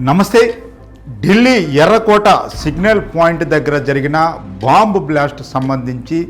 నమస్తే. ఢిల్లీ ఎర్రకోట signal point దగ్గర జరిగిన బాంబు బ్లాస్ట్ సంబంధించి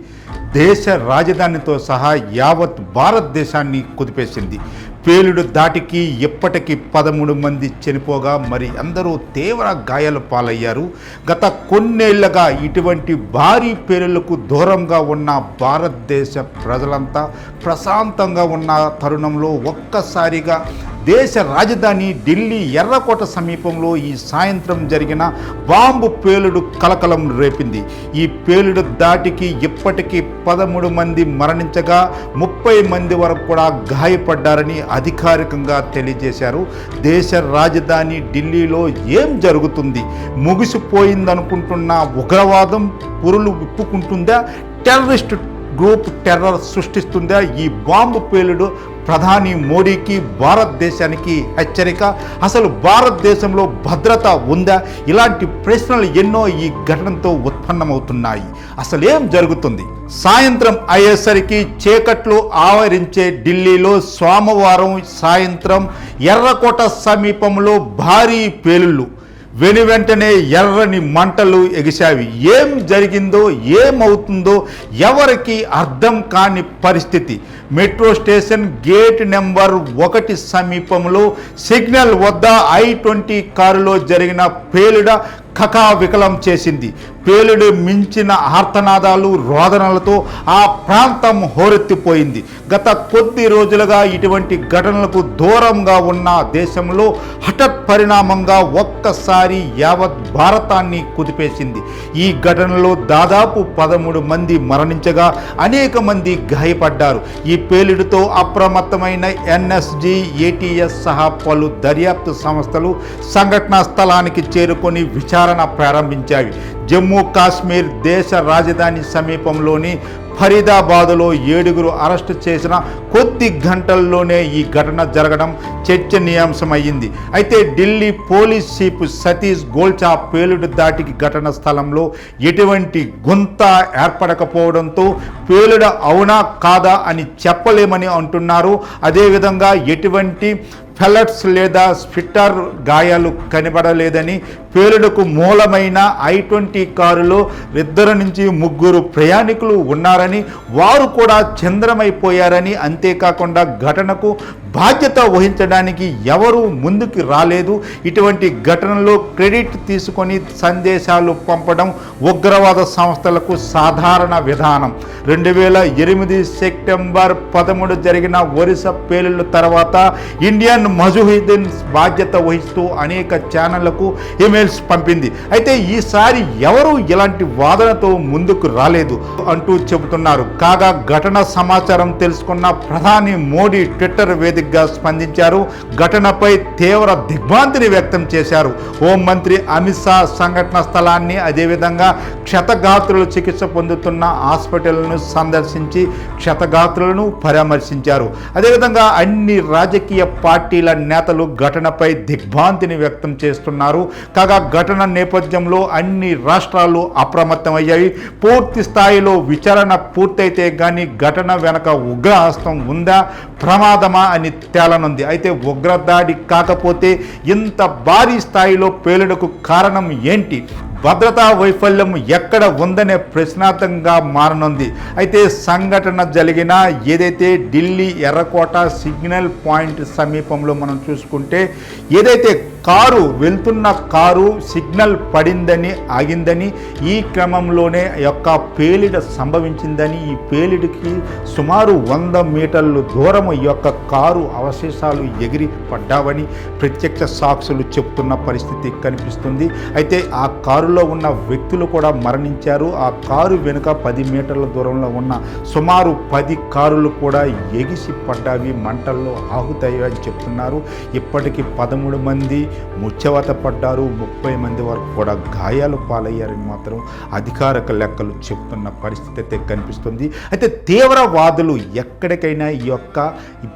దేశ రాజధానితో సహా యావత్ భారతదేశాన్ని కుదిపేసింది. పేలుడు దాటికి ఇప్పటికీ పదమూడు మంది చనిపోగా మరి అందరూ తీవ్ర గాయాల పాలయ్యారు. గత కొన్నేళ్ళుగా ఇటువంటి భారీ పేలులకు దూరంగా ఉన్న భారతదేశ ప్రజలంతా ప్రశాంతంగా ఉన్న తరుణంలో ఒక్కసారిగా దేశ రాజధాని ఢిల్లీ ఎర్రకోట సమీపంలో ఈ సాయంత్రం జరిగిన బాంబు పేలుడు కలకలం రేపింది. ఈ పేలుడు దాటికి ఇప్పటికీ పదమూడు మంది మరణించగా ముప్పై మంది వరకు కూడా గాయపడ్డారని అధికారికంగా తెలియజేశారు. దేశ రాజధాని ఢిల్లీలో ఏం జరుగుతుంది? ముగిసిపోయిందనుకుంటున్న ఉగ్రవాదం పురులు విప్పుకుంటుందా? టెర్రరిస్ట్ గ్రూప్ టెర్రర్ సృష్టిస్తుందా? ఈ బాంబు పేలుడు ప్రధాని మోడీకి భారతదేశానికి హెచ్చరిక. అసలు భారతదేశంలో భద్రత ఉందా? ఇలాంటి ప్రశ్నలు ఎన్నో ఈ ఘటనతో ఉత్పన్నమవుతున్నాయి. అసలు ఏం జరుగుతుంది? సాయంత్రం అయ్యేసరికి చీకట్లు ఆవరించే ఢిల్లీలో సోమవారం సాయంత్రం ఎర్రకోట సమీపంలో భారీ పేలుళ్ళు. వెను వెంటనే ఎర్రని మంటలు ఎగిశావి ఏం జరిగిందో ఏమవుతుందో ఎవరికి అర్థం కాని పరిస్థితి. మెట్రో స్టేషన్ గేట్ నెంబర్ ఒకటి సమీపంలో సిగ్నల్ వద్ద ఐ ట్వంటీ కారులో జరిగిన పేలుడ కకావికలం చేసింది. పేలుడు మించిన ఆర్తనాదాలు రోదనలతో ఆ ప్రాంతం హోరెత్తిపోయింది. గత కొద్ది రోజులుగా ఇటువంటి ఘటనలకు దూరంగా ఉన్న దేశంలో హఠత్ పరిణామంగా ఒక్కసారి యావత్ భారతాన్ని కుదిపేసింది. ఈ ఘటనలో దాదాపు పదమూడు మంది మరణించగా అనేక మంది గాయపడ్డారు. ఈ పేలుడుతో అప్రమత్తమైన ఎన్ఎస్జి ఏటీఎస్ సహా పలు దర్యాప్తు సంస్థలు సంఘటనా స్థలానికి చేరుకొని విచారణ ప్రారంభించాయి. జమ్మూ కాశ్మీర్ దేశ రాజధాని సమీపంలోని ఫరీదాబాదులో ఏడుగురు అరెస్టు చేసిన కొద్ది గంటల్లోనే ఈ ఘటన జరగడం చర్చనీయాంశమయ్యింది. అయితే ఢిల్లీ పోలీస్ చీఫ్ సతీష్ గోల్చా పేలుడు దాటికి ఘటన స్థలంలో ఎటువంటి గుంత ఏర్పడకపోవడంతో పేలుడు అవునా కాదా అని చెప్పలేమని అంటున్నారు. అదేవిధంగా ఎటువంటి ఫెలట్స్ లేదా స్పిట్టర్ గాయాలు కనబడలేదని పేలుడుకు మూలమైన ఐ ట్వంటీ కారులో ఇద్దరు నుంచి ముగ్గురు ప్రయాణికులు ఉన్నారని వారు కూడా చంద్రమైపోయారని అంతేకాకుండా ఘటనకు బాధ్యత వహించడానికి ఎవరూ ముందుకు రాలేదు. ఇటువంటి ఘటనలో క్రెడిట్ తీసుకొని సందేశాలు పంపడం ఉగ్రవాద సంస్థలకు సాధారణ విధానం. రెండు వేల ఎనిమిది సెప్టెంబర్ పదమూడు జరిగిన ఒరిస పేలుళ్ళ తర్వాత ఇండియన్ మజుహిద్దీన్ బాధ్యత వహిస్తూ అనేక ఛానళ్ళకు ఇమెయిల్స్ పంపింది. అయితే ఈసారి ఎవరు ఇలాంటి వాదనతో ముందుకు రాలేదు అంటూ చెబుతున్నారు. కాగా ఘటన సమాచారం తెలుసుకున్న ప్రధాని మోడీ ట్విట్టర్ వేదికగా స్పందించారు. ఘటనపై తీవ్ర దిగ్భ్రాంతిని వ్యక్తం చేశారు. హోంమంత్రి అమిత్ షా సంఘటన స్థలాన్ని అదేవిధంగా క్షతగాత్రులు చికిత్స పొందుతున్న హాస్పిటల్ను సందర్శించి క్షతగాత్రులను పరామర్శించారు. అదేవిధంగా అన్ని రాజకీయ పార్టీల నేతలు ఘటనపై దిగ్భ్రాంతిని వ్యక్తం చేస్తున్నారు. కాగా ఘటన నేపథ్యంలో అన్ని రాష్ట్రాలు అప్రమత్తమయ్యాయి. పూర్తి స్థాయిలో విచారణ పూర్తయితే కానీ ఘటన వెనక ఉగ్రహస్తం ఉందా? ప్రమాదమా అని తేలనుంది. అయితే ఉగ్రదాడి కాకపోతే ఇంత భారీ స్థాయిలో పేలుడుకు కారణం ఏంటి? భద్రతా వైఫల్యం ఎక్కడ ఉందనే ప్రశ్నార్థంగా మారనుంది. అయితే సంఘటన జరిగిన ఏదైతే ఢిల్లీ ఎర్రకోట సిగ్నల్ పాయింట్ సమీపంలో మనం చూసుకుంటే ఏదైతే కారు వెళ్తున్న కారు సిగ్నల్ పడిందని ఆగిందని ఈ క్రమంలోనే యొక్క పేలిడ సంభవించిందని ఈ పేలిడికి సుమారు వంద మీటర్లు దూరం ఈ యొక్క కారు అవశేషాలు ఎగిరి పడ్డావని ప్రత్యక్ష సాక్షులు చెప్తున్న పరిస్థితి కనిపిస్తుంది. అయితే ఆ కారులో ఉన్న వ్యక్తులు కూడా మరణించారు. ఆ కారు వెనుక పది మీటర్ల దూరంలో ఉన్న సుమారు పది కారులు కూడా ఎగిసి పడ్డావి మంటల్లో ఆగుతాయి అని చెప్తున్నారు. ఇప్పటికీ పదమూడు మంది ముచ్చవత పడ్డారు. ముప్పై మంది వరకు కూడా గాయాలు పాలయ్యారని మాత్రం అధికారిక లెక్కలు చెప్తున్న పరిస్థితి అయితే కనిపిస్తుంది. అయితే తీవ్రవాదులు ఎక్కడికైనా ఈ యొక్క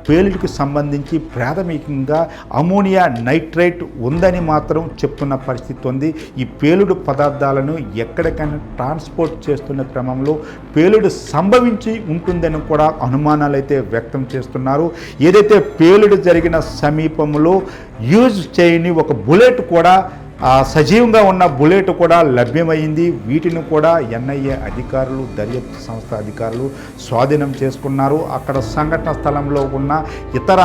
పేలుడికి సంబంధించి ప్రాథమికంగా అమోనియా నైట్రేట్ ఉందని మాత్రం చెప్తున్న పరిస్థితి ఉంది. ఈ పేలుడు పదార్థాలను ఎక్కడికైనా ట్రాన్స్పోర్ట్ చేస్తున్న క్రమంలో పేలుడు సంభవించి ఉంటుందని కూడా అనుమానాలు అయితే వ్యక్తం చేస్తున్నారు. ఏదైతే పేలుడు జరిగిన సమీపంలో యూజ్ చేయని సంబంధించిన ఒక బుల్లెట్ కూడా సజీవంగా ఉన్న బుల్లెట్ కూడా లభ్యమైంది. వీటిని కూడా ఎన్ఐఏ అధికారులు దర్యాప్తు సంస్థ అధికారులు స్వాధీనం చేసుకున్నారు. అక్కడ సంఘటన స్థలంలో ఉన్న ఇతర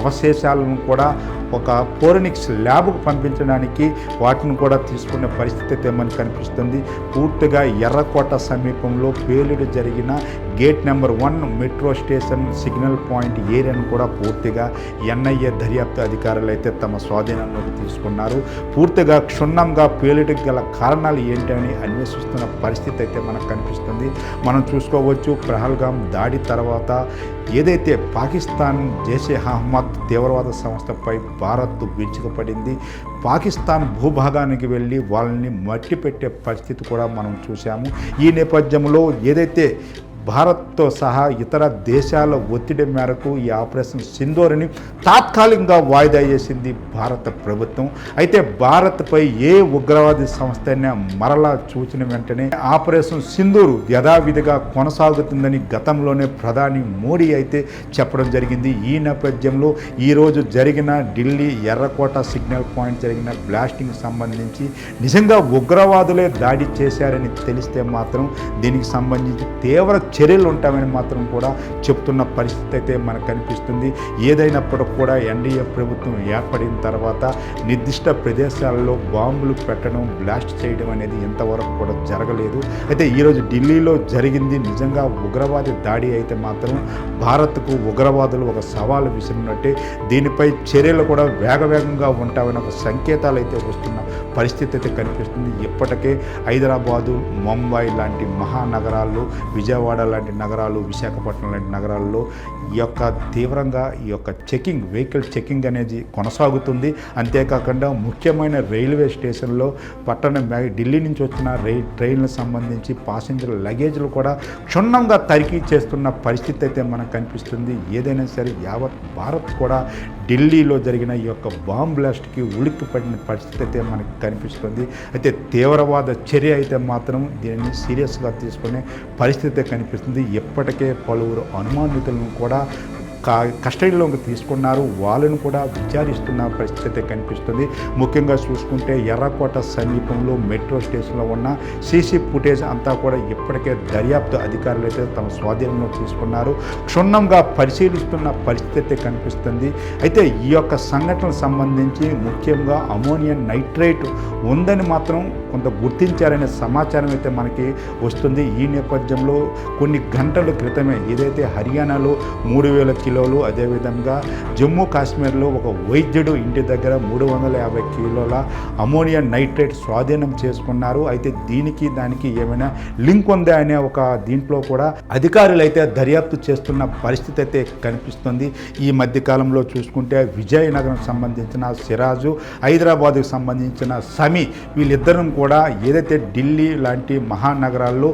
అవశేషాలను కూడా ఒక ఫోరెనిక్స్ ల్యాబ్కు పంపించడానికి వాటిని కూడా తీసుకునే పరిస్థితి అయితే మనకు కనిపిస్తుంది. పూర్తిగా ఎర్రకోట సమీపంలో పేలుడు జరిగిన gate number one metro station signal point ఏరియాను కూడా పూర్తిగా ఎన్ఐఏ దర్యాప్తు అధికారులు అయితే తమ స్వాధీనంలోకి తీసుకున్నారు. పూర్తిగా క్షుణ్ణంగా పేలుడికి గల కారణాలు ఏంటని అన్వేషిస్తున్న పరిస్థితి అయితే మనకు కనిపిస్తుంది. మనం చూసుకోవచ్చు ప్రహల్గాం దాడి తర్వాత ఏదైతే పాకిస్తాన్ జైషే అహ్మద్ తీవ్రవాద సంస్థపై భారత్ విరుచుకుపడింది పాకిస్తాన్ భూభాగానికి వెళ్ళి వాళ్ళని మట్టి పెట్టే పరిస్థితి కూడా మనం చూసాము ఈ నేపథ్యంలో ఏదైతే భారత్తో సహా ఇతర దేశాల ఒత్తిడి మేరకు ఈ ఆపరేషన్ సింధోరిని తాత్కాలికంగా వాయిదా చేసింది భారత ప్రభుత్వం. అయితే భారత్పై ఏ ఉగ్రవాది సంస్థ అయినా మరలా చూసిన వెంటనే ఆపరేషన్ సింధూరు యథావిధిగా కొనసాగుతుందని గతంలోనే ప్రధాని మోడీ అయితే చెప్పడం జరిగింది. ఈ నేపథ్యంలో ఈరోజు జరిగిన ఢిల్లీ ఎర్రకోట సిగ్నల్ పాయింట్ జరిగిన బ్లాస్టింగ్ సంబంధించి నిజంగా ఉగ్రవాదులే దాడి చేశారని తెలిస్తే మాత్రం దీనికి సంబంధించి తీవ్ర చర్యలు ఉంటామని మాత్రం కూడా చెప్తున్న పరిస్థితి అయితే మనకు కనిపిస్తుంది. ఏదైనప్పటికి కూడా ఎన్డీఏ ప్రభుత్వం ఏర్పడిన తర్వాత నిర్దిష్ట ప్రదేశాలలో బాంబులు పెట్టడం బ్లాస్ట్ చేయడం అనేది ఇంతవరకు కూడా జరగలేదు. అయితే ఈరోజు ఢిల్లీలో జరిగింది నిజంగా ఉగ్రవాది దాడి అయితే మాత్రం భారత్కు ఉగ్రవాదులు ఒక సవాలు విసిరినట్టే. దీనిపై చర్యలు కూడా వేగవేగంగా ఉంటామని ఒక సంకేతాలు అయితే వస్తున్న పరిస్థితి అయితే కనిపిస్తుంది. ఇప్పటికే హైదరాబాదు ముంబై లాంటి మహానగరాల్లో విజయవాడ లాంటి నగరాలు విశాఖపట్నం లాంటి నగరాల్లో ఈ యొక్క తీవ్రంగా ఈ యొక్క చెకింగ్ వెహికల్ చెకింగ్ అనేది కొనసాగుతుంది. అంతేకాకుండా ముఖ్యమైన రైల్వే స్టేషన్లో పట్టణ ఢిల్లీ నుంచి వచ్చిన రైల్ ట్రైన్లకు సంబంధించి పాసింజర్ లగేజ్లు కూడా క్షుణ్ణంగా తనిఖీ చేస్తున్న పరిస్థితి అయితే మనకు కనిపిస్తుంది. ఏదైనా సరే యావత్ భారత్ కూడా ఢిల్లీలో జరిగిన ఈ యొక్క బాంబ్ బ్లాస్ట్కి ఉలిక్కిపడిన పరిస్థితి అయితే మనకు కనిపిస్తుంది. అయితే తీవ్రవాద చర్య అయితే మాత్రం దీనిని సీరియస్గా తీసుకునే పరిస్థితి కనిపిస్తుంది. ఇప్పటికే పలువురు అనుమానితులను కూడా కస్టడీలోకి తీసుకున్నారు. వాళ్ళను కూడా విచారిస్తున్న పరిస్థితి కనిపిస్తుంది. ముఖ్యంగా చూసుకుంటే ఎర్రకోట సమీపంలో మెట్రో స్టేషన్లో ఉన్న సీసీ ఫుటేజ్ అంతా కూడా ఇప్పటికే దర్యాప్తు అధికారులు అయితే తమ స్వాధీనంలో తీసుకున్నారు. క్షుణ్ణంగా పరిశీలిస్తున్న పరిస్థితి కనిపిస్తుంది. అయితే ఈ యొక్క సంఘటనకు సంబంధించి ముఖ్యంగా అమోనియం నైట్రేట్ ఉందని మాత్రం కొంత గుర్తించారనే సమాచారం అయితే మనకి వస్తుంది. ఈ నేపథ్యంలో కొన్ని గంటల క్రితమే ఏదైతే హర్యానాలో మూడు వేల కిలోలు అదేవిధంగా జమ్మూ కాశ్మీర్లో ఒక వైద్యుడు ఇంటి దగ్గర మూడు వందల యాభై కిలోల అమోనియా నైట్రేట్ స్వాధీనం చేసుకున్నారు. అయితే దీనికి దానికి ఏమైనా లింక్ ఉందా అనే ఒక దీంట్లో కూడా అధికారులు అయితే దర్యాప్తు చేస్తున్న పరిస్థితి అయితే కనిపిస్తుంది. ఈ మధ్యకాలంలో చూసుకుంటే విజయనగరం సంబంధించిన సిరాజు హైదరాబాద్కు సంబంధించిన సమీ వీళ్ళిద్దరం కూడా ఏదైతే ఢిల్లీ లాంటి మహానగరాల్లో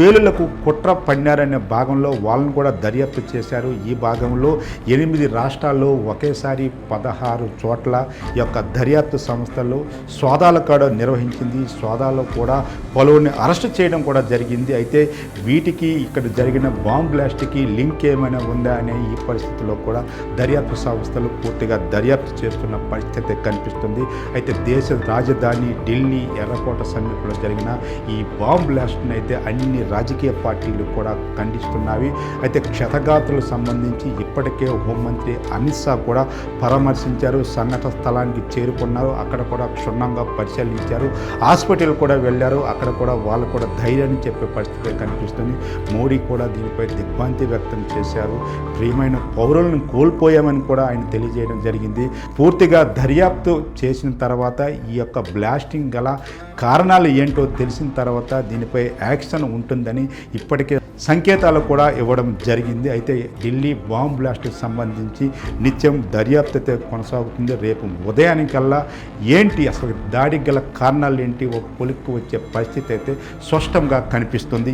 పేలులకు కుట్ర పన్నారనే భాగంలో వాళ్ళని కూడా దర్యాప్తు చేశారు. ఈ భాగంలో ఎనిమిది రాష్ట్రాల్లో ఒకేసారి పదహారు చోట్ల యొక్క దర్యాప్తు సంస్థలు సోదాల కూడా నిర్వహించింది. సోదాలో కూడా పలువురిని అరెస్ట్ చేయడం కూడా జరిగింది. అయితే వీటికి ఇక్కడ జరిగిన బాంబ్ బ్లాస్ట్కి లింక్ ఏమైనా ఉందా అనే ఈ పరిస్థితిలో కూడా దర్యాప్తు సంస్థలు పూర్తిగా దర్యాప్తు చేస్తున్న పరిస్థితి కనిపిస్తుంది. అయితే దేశ రాజధాని ఢిల్లీ ఎర్రకోట సమీపంలో జరిగిన ఈ బాంబ్ బ్లాస్ట్ని అయితే అన్ని రాజకీయ పార్టీలు కూడా ఖండిస్తున్నవి అయితే క్షతగాతులకు సంబంధించి ఇప్పటికే హోంమంత్రి అమిత్ షా కూడా పరామర్శించారు. సంఘటన స్థలానికి చేరుకున్నారు. అక్కడ కూడా క్షుణ్ణంగా పరిశీలించారు. హాస్పిటల్ కూడా వెళ్ళారు. అక్కడ కూడా వాళ్ళు కూడా ధైర్యాన్ని చెప్పే పరిస్థితి కనిపిస్తుంది. మోడీ కూడా దీనిపై దిగ్భ్రాంతి వ్యక్తం చేశారు. ప్రియమైన పౌరులను కోల్పోయామని కూడా ఆయన తెలియజేయడం జరిగింది. పూర్తిగా దర్యాప్తు చేసిన తర్వాత ఈ యొక్క బ్లాస్టింగ్ గల కారణాలు ఏంటో తెలిసిన తర్వాత దీనిపై యాక్షన్ ఉంటుందని ఇప్పటికే సంకేతాలు కూడా ఇవ్వడం జరిగింది. అయితే ఢిల్లీ బాంబ్ బ్లాస్ట్కి సంబంధించి నిత్యం దర్యాప్తు కొనసాగుతుంది. రేపు ఉదయానికల్లా ఏంటి అసలు దాడికి గల కారణాలు ఏంటి? ఒక పొలిక్కు వచ్చే పరిస్థితి అయితే స్పష్టంగా కనిపిస్తుంది.